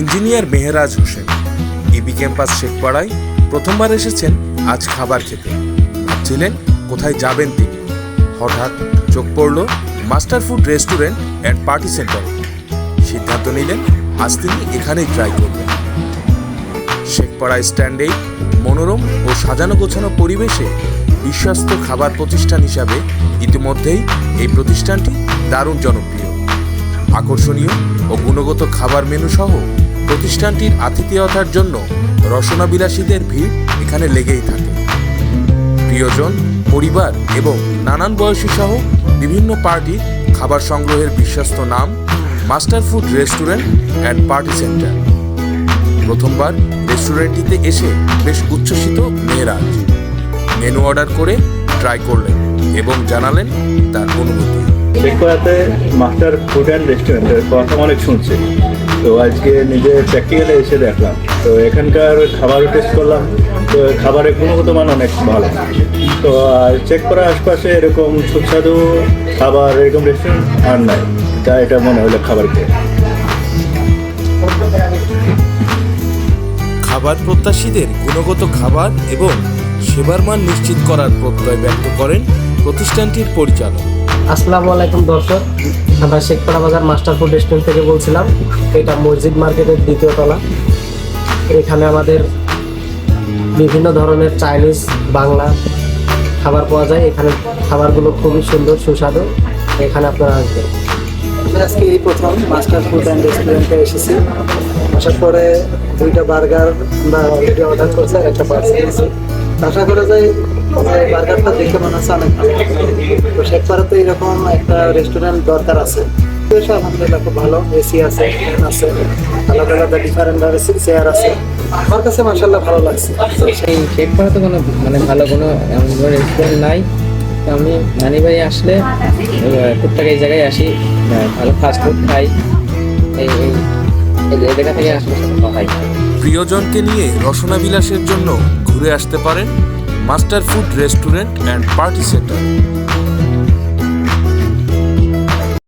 Engineer Mehraj Hossain. ইবি campus শেখপাড়ায় প্রথমবার এসেছেন আজ খাবার খেতে। ভাবছিলেন কোথায় যাবেন তিনি। হঠাৎ চোখ পড়ল master food restaurant and party centre. সিদ্ধান্ত নিলেন আজ তিনি এখানেই ট্রাই করবেন। শেখপাড়া স্ট্যান্ডে মনোরম ও সাজানো গোছানো পরিবেশে বিশ্বস্ত খাবার প্রতিষ্ঠান হিসাবে ইতিমধ্যেই এই প্রতিষ্ঠানটি দারুণ জনপ্রিয়। আকর্ষণীয় ও গুণগত খাবার মেনু সহ প্রতিষ্ঠানটির আতিথেয়তার জন্য রসনাবিলাসীদের ভিড় এখানে লেগেই থাকে। প্রিয়জন, পরিবার এবং নানান বয়সী সহ বিভিন্ন পার্টি খাবার সংগ্রহের বিশ্বস্ত নাম master food restaurant and party centre. প্রথমবার রেস্টুরেন্টটিতে এসে বেশ উচ্ছ্বসিত মেয়েরাজ মেনু অর্ডার করে ট্রাই করলেন এবং জানালেন তার অনুভূতি। শেখপাড়াতে মাস্টার ফুড অ্যান্ড রেস্টুরেন্টের কথা অনেক শুনছি। তো আজকে নিজে প্র্যাকটিক্যালে এসে দেখলাম। তো এখানকার খাবারও টেস্ট করলাম। তো খাবারের গুণগত মান অনেক ভালো। তো আর চেক করার আশপাশে এরকম সুস্বাদু খাবার, এরকম রেস্টুরেন্ট আর নাই। যা এটা মনে হলো খাবার খেয়ে। খাবার প্রত্যাশীদের গুণগত খাবার এবং সেবার মান নিশ্চিত করার প্রত্যয় ব্যক্ত করেন প্রতিষ্ঠানটির পরিচালক। আসসালামু আলাইকুম, দর্শক। আমরা শেখপাড়া বাজার মাস্টার ফুড রেস্টুরেন্ট থেকে বলছিলাম, এটা মসজিদ মার্কেটের দ্বিতীয় তলা। এখানে আমাদের বিভিন্ন ধরনের চাইনিজ, বাংলা খাবার পাওয়া যায়। এখানে খাবারগুলো খুবই সুন্দর, সুস্বাদু। এখানে আপনারা আসবেন। আজকে এই প্রথম মাস্টার ফুড অ্যান্ড রেস্টুরেন্টে এসেছি। আসার পরে দুইটা বার্গার আমরা অর্ডার করছি আর একটা পার্সেল আশা করা যায় বার্গারটা দেখে মনে হচ্ছে অনেক ভালো। তো শেখপাড়াতে এরকম একটা রেস্টুরেন্ট দরকার আছে। বেশ আলহামদুলিল্লাহ খুব ভালো এসি আছে ফ্যান আছে আলাদা আলাদা ডিফারেন্ট চেয়ার আছে। আমার কাছে মাসাল্লাহ ভালো লাগছে। সেই শেখ পাড়াতে কোনো মানে ভালো কোনো এমন কোনো রেস্টুরেন্ট নাই। আমি নানি বাড়ি আসলে টুকটাক এই জায়গায় আসি ভালো ফাস্ট ফুড খাই। এই জায়গা থেকে আসলে খাই প্রিয়জনকে নিয়ে রসনা বিলাসের জন্য ঘুরে আসতে পারেন master food restaurant and party centre.